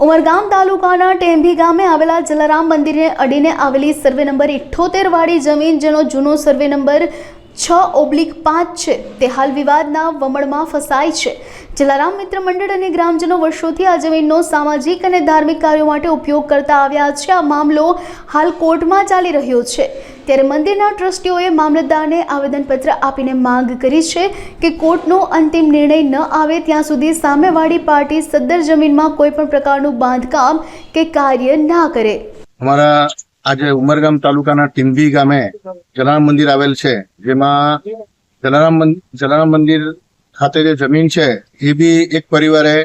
ઉમરગામ તાલુકાના ટેમ્ભી ગામે આવેલા જલારામ મંદિરને અડીને આવેલી સર્વે નંબર ઇઠ્ઠોતેર વાળી જમીન, જેનો જૂનો સર્વે નંબર છ ઓબ્લિક પાંચ છે. તે હાલ વિવાદના વમળમાં ફસાય છે. જલારામ મિત્ર મંડળ અને ગ્રામજનો વર્ષોથી આ જમીનનો સામાજિક અને ધાર્મિક કાર્યો માટે ઉપયોગ કરતા આવ્યા છે. આ મામલો હાલ કોર્ટમાં ચાલી રહ્યો છે. ત્યારે મંદિરના ટ્રસ્ટીઓએ મામલતદારને આવેદનપત્ર આપીને માંગ કરી છે કે કોર્ટનો અંતિમ નિર્ણય ન આવે ત્યાં સુધી સામેવાળી પાર્ટી સદ્દર જમીનમાં કોઈ પણ પ્રકારનું બાંધકામ કે કાર્ય ના કરે. અમારા આજે ઉમરગામ તાલુકાના ટીમ્બી ગામે જલારામ મંદિર આવેલ છે, જેમાં જલારામ જલારામ મંદિર ખાતે જે જમીન છે, એ બી એક પરિવારે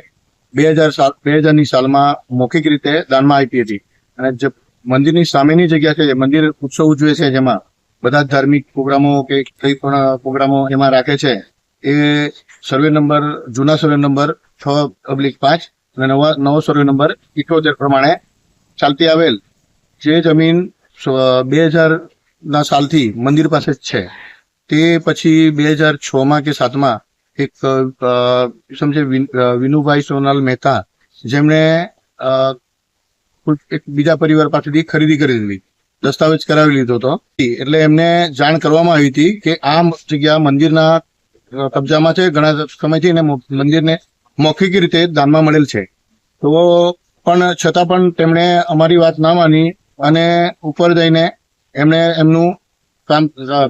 બે હજાર સાલ, બે હજારની સાલમાં મૌખિક રીતે દાનમાં આપી હતી. અને જે મંદિરની સામેની જગ્યા છે મંદિર ઉત્સવ ઉજવે છે, જેમાં બધા ધાર્મિક પ્રોગ્રામો કે કઈ પણ પ્રોગ્રામો એમાં રાખે છે, એ સર્વે નંબર, જૂના સર્વે નંબર છ અબ્લિક પાંચ અને નવા, નવો સર્વે નંબર ઇઠોતેર પ્રમાણે ચાલતી આવેલ. જે જમીન બે હજાર ના સાલથી મંદિર પાસે જ છે. તે પછી બે હજાર છમાં કે સાતમાં એક સમજે વિનુભાઈ સોનાલ મહેતા, જેમણે એક બીજા પરિવાર પાસેથી ખરીદી કરી લીધી દસ્તાવેજ કરાવી લીધો હતો. એટલે એમને જાણ કરવામાં આવી હતી કે આ જગ્યા મંદિરના કબજામાં છે. ઘણા સમયથી એને મંદિરને મૌખિક રીતે દાનમાં મળેલ છે. તો પણ છતાં પણ તેમણે અમારી વાત ના માની. અને ઉપર જઈને એમણે એમનું કામ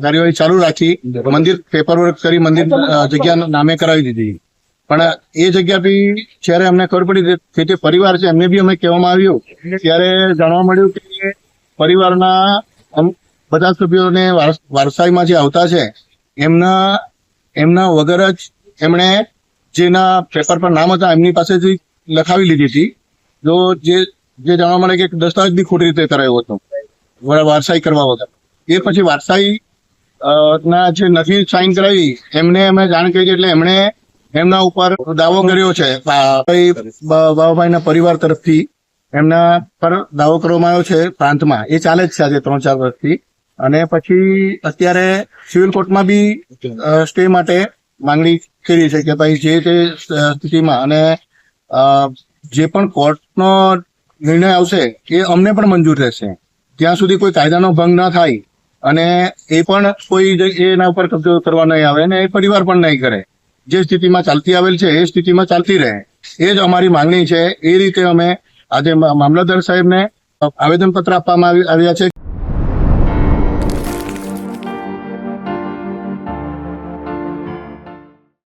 કાર્યવાહી ચાલુ રાખી. મંદિર પેપર વર્ક કરી મંદિર જગ્યા નામે કરાવી દીધી. પણ એ જગ્યા બી જ્યારે અમને ખબર પડી કે જે પરિવાર છે એમને બી અમે કહેવામાં આવ્યું. ત્યારે જાણવા મળ્યું કે પરિવારના બધા સભ્યોને વારસાઈમાં જે આવતા છે એમના એમના વગર જ એમણે જેના પેપર પર નામ હતા એમની પાસેથી લખાવી લીધી હતી. જો જે જે જાણવા મળે કે દસ્તાવેજ બી ખોટી રીતે કરાયો હતો. વારસાઈ કરવા વગર. એ પછી વારસાઈ ના જે નથી સાઈન કરાવી એમને અમે જાણ કરી એટલે એમણે એમના ઉપર દાવો કર્યો છે. બાબાભાઈના પરિવાર તરફથી એમના પર દાવો કરવામાં આવ્યો છે પ્રાંતમાં. એ ચાલે જ છે આજે ત્રણ ચાર વર્ષથી. અને પછી અત્યારે સિવિલ કોર્ટમાં બી સ્ટે માટે માંગણી કરી છે કે ભાઈ જે તે સ્થિતિમાં અને જે પણ કોર્ટનો નિર્ણય આવશે એ અમને પણ મંજૂર રહેશે. ત્યાં સુધી કોઈ કાયદાનો ભંગ ના થાય અને એ પણ કોઈ એના ઉપર કબજો કરવા નહીં આવે અને એ પરિવાર પણ નહીં કરે. જે સ્થિતિમાં ચાલતી આવેલ છે એ સ્થિતિમાં ચાલતી રહે. એ જ અમારી માંગણી છે. એ રીતે અમે આજે મામલતદાર સાહેબને આવેદનપત્ર આપવામાં આવી- આવ્યા છે.